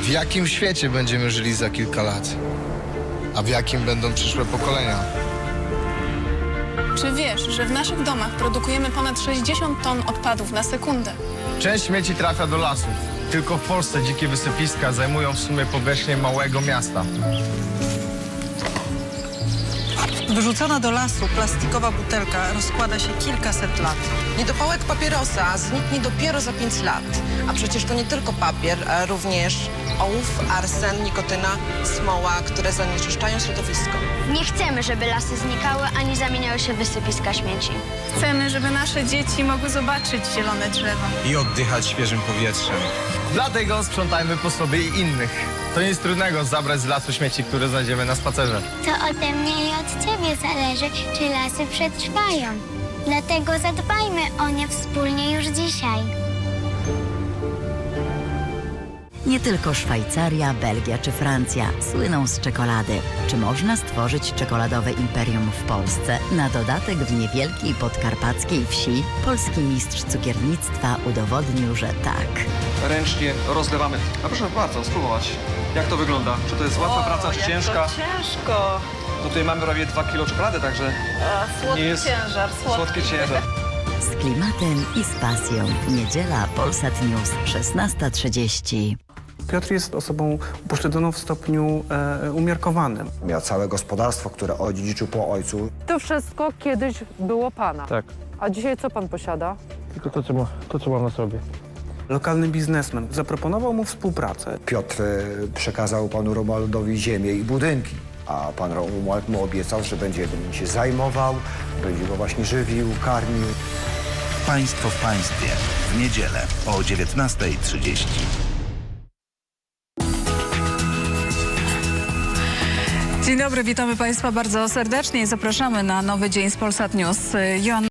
W jakim świecie będziemy żyli za kilka lat? A w jakim będą przyszłe pokolenia? Czy wiesz, że w naszych domach produkujemy ponad 60 ton odpadów na sekundę? Część śmieci trafia do lasów. Tylko w Polsce dzikie wysypiska zajmują w sumie powierzchnię małego miasta. Wyrzucona do lasu plastikowa butelka rozkłada się kilkaset lat. Niedopałek papierosa zniknie dopiero za 5 lat. A przecież to nie tylko papier, a również ołów, arsen, nikotyna, smoła, które zanieczyszczają środowisko. Nie chcemy, żeby lasy znikały ani zamieniały się w wysypiska śmieci. Chcemy, żeby nasze dzieci mogły zobaczyć zielone drzewa. i oddychać świeżym powietrzem. Dlatego sprzątajmy po sobie i innych. To nic trudnego zabrać z lasu śmieci, które znajdziemy na spacerze. To ode mnie i od ciebie zależy, czy lasy przetrwają. Dlatego zadbajmy o nie wspólnie już dzisiaj. Nie tylko Szwajcaria, Belgia czy Francja słyną z czekolady. Czy można stworzyć czekoladowe imperium w Polsce? Na dodatek w niewielkiej podkarpackiej wsi polski mistrz cukiernictwa udowodnił, że tak. ręcznie rozlewamy. A proszę bardzo, spróbować. Jak to wygląda? Czy to jest łatwa praca, czy ciężka? ciężko. Tutaj mamy prawie 2 kilo czekolady, także Słodki nie jest ciężar, słodki ciężar. Z klimatem i z pasją. Niedziela Polsat News 16.30. Piotr jest osobą upośledzoną w stopniu e, umiarkowanym. Miał całe gospodarstwo, które odziedziczył po ojcu. To wszystko kiedyś było pana. Tak. A dzisiaj co pan posiada? Tylko to, co, ma, to, co mam na sobie. Lokalny biznesmen zaproponował mu współpracę. Piotr e, przekazał panu Romualdowi ziemię i budynki, a pan Romuald mu obiecał, że będzie nim się zajmował, będzie go właśnie żywił, karmił. Państwo w państwie. W niedzielę o 19.30. Dzień dobry, witamy Państwa bardzo serdecznie i zapraszamy na nowy dzień z Polsat News. Joanna